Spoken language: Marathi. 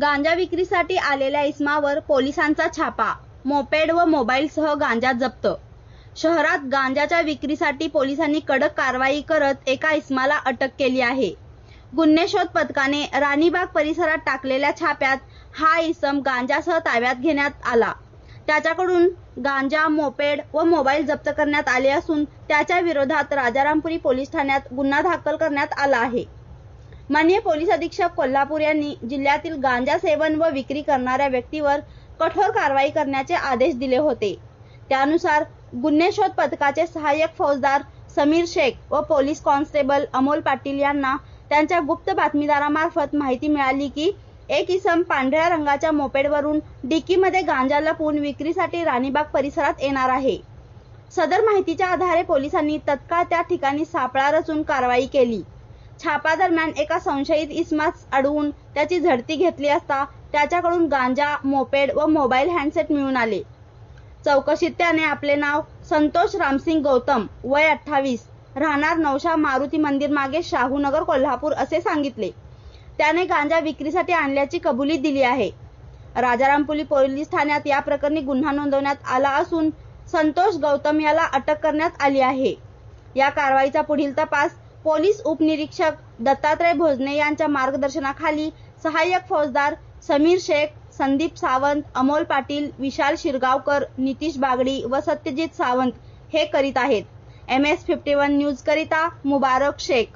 गांजा विक्रीसाठी आलेल्या इस्मावर पोलिसांचा छापा मोपेड व मोबाईलसह गांजा जप्त. शहरात गांजाच्या विक्रीसाठी पोलिसांनी कडक कारवाई करत एका इस्माला अटक केली आहे. गुन्हे शोध पथकाने राणीबाग परिसरात टाकलेल्या छाप्यात हा इसम गांजासह ताब्यात घेण्यात आला. त्याच्याकडून गांजा मोपेड व मोबाईल जप्त करण्यात आले असून त्याच्या विरोधात राजारामपुरी पोलीस ठाण्यात गुन्हा दाखल करण्यात आला आहे. माननीय पोलीस अधीक्षक कोल्हापूर यांनी जिल्ह्यातील गांजा सेवन व विक्री करणाऱ्या व्यक्तीवर कठोर कारवाई करण्याचे आदेश दिले होते. त्यानुसार गुन्हे शोध पथकाचे सहाय्यक फौजदार समीर शेख व पोलीस कॉन्स्टेबल अमोल पाटील यांना त्यांच्या गुप्त बातमीदारामार्फत माहिती मिळाली की एक इसम पांढऱ्या रंगाच्या मोपेडवरून डिकीमध्ये गांजा लपून विक्रीसाठी राणीबाग परिसरात येणार आहे. सदर माहितीच्या आधारे पोलिसांनी तत्काळ त्या ठिकाणी सापळा रचून कारवाई केली. छापा दरम्यान एका संशयित इसमास अडवून त्याची झडती घेतली असता त्याच्याकडून गांजा मोपेड व मोबाईल हँडसेट मिळून आले. चौकशीत त्याने आपले नाव संतोष रामसिंग गौतम वय अठ्ठावीस राहणार नवशा मारुती मंदिर मागे शाहूनगर कोल्हापूर असे सांगितले. त्याने गांजा विक्रीसाठी आणल्याची कबुली दिली आहे. राजारामपुली पोलीस ठाण्यात या प्रकरणी गुन्हा नोंदवण्यात आला असून संतोष गौतम याला अटक करण्यात आली आहे. या कारवाईचा पुढील तपास पोलीस उपनिरीक्षक दत्तात्रय भोजने यांच्या मार्गदर्शनाखाली सहाय्यक फौजदार समीर शेख संदीप सावंत अमोल पाटील विशाल शिरगावकर नितीश बागडी व सत्यजित सावंत हे करीत आहेत. M S fifty one news करिता मुबारक शेख.